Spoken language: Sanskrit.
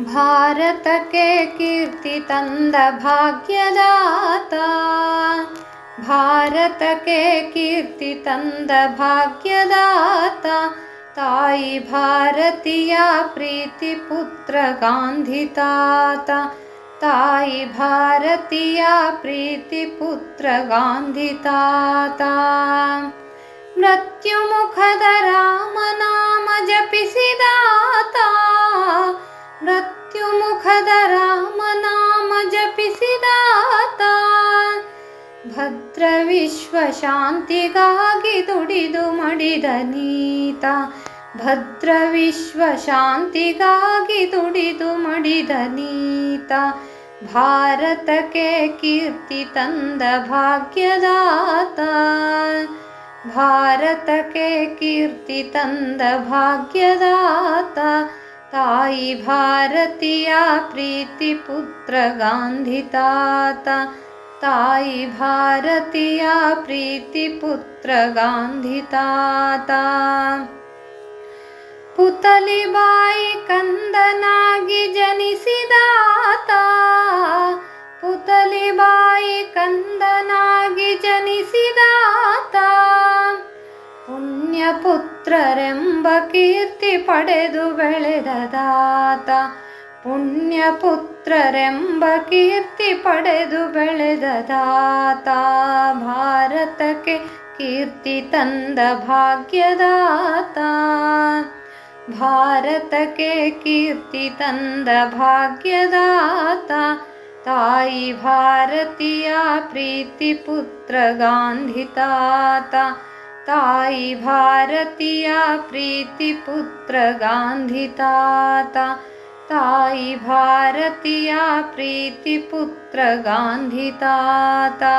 भारतके कीर्तितन्दभाग्यदाता। भारतके कीर्तितन्दभाग्यदाता। तायि भारतीया प्रीतिपुत्रगान्धिताता तायि भारतीया प्रीतिपुत्रगान्धिताता गान्धिता मृत्युमुखद जपिसि दाता। ಭದ್ರ ವಿಶ್ವ ಶಾಂತಿಗಾಗಿ ದುಡಿದು ಮಡಿದ ನೀತ ಭದ್ರ ವಿಶ್ವ ಶಾಂತಿಗಾಗಿ ದುಡಿದು ಮಡಿದ ನೀತ ಭಾರತಕ್ಕೆ ಕೀರ್ತಿ ತಂದ ಭಾಗ್ಯದಾತ ಭಾರತಕ್ಕೆ ಕೀರ್ತಿ ತಂದ ಭಾಗ್ಯದಾತ ತಾಯಿ ಭಾರತೀಯ ಪ್ರೀತಿ ಪುತ್ರ ಗಾಂಧಿ ತಾತ ತಾಯಿ ಭಾರತೀಯ ಪ್ರೀತಿ ಪುತ್ರ ಗಾಂಧಿ ತಾತ. ಪುತಲಿ ಬಾಯಿ ಕಂದನಾಗಿ ಜನಿಸಿದಾತ ಪುತಲಿಬಾಯಿ ಕಂದನಾಗಿ ಜನಿಸಿದಾತ ಪುಣ್ಯಪುತ್ರರೆಂಬ ಕೀರ್ತಿ ಪಡೆದು ಬೆಳೆದ ದಾತ ಪುಣ್ಯಪುತ್ರರೆಂಬ ಕೀರ್ತಿ ಪಡೆದು ಬೆಳೆದ ದಾತ ಭಾರತಕ್ಕೆ ಕೀರ್ತಿ ತಂದ ಭಾಗ್ಯದಾತ ಭಾರತಕ್ಕೆ ಕೀರ್ತಿ ತಂದ ಭಾಗ್ಯದಾತ ತಾಯಿ ಭಾರತೀಯ ಪ್ರೀತಿ ಪುತ್ರ ಗಾಂಧಿ ತಾತ ತಾಯಿ ಭಾರತೀಯ ಪ್ರೀತಿ ಪುತ್ರ ಗಾಂಧಿ ತಾತ तायि भारतीया प्रीतिपुत्रगान्धिताता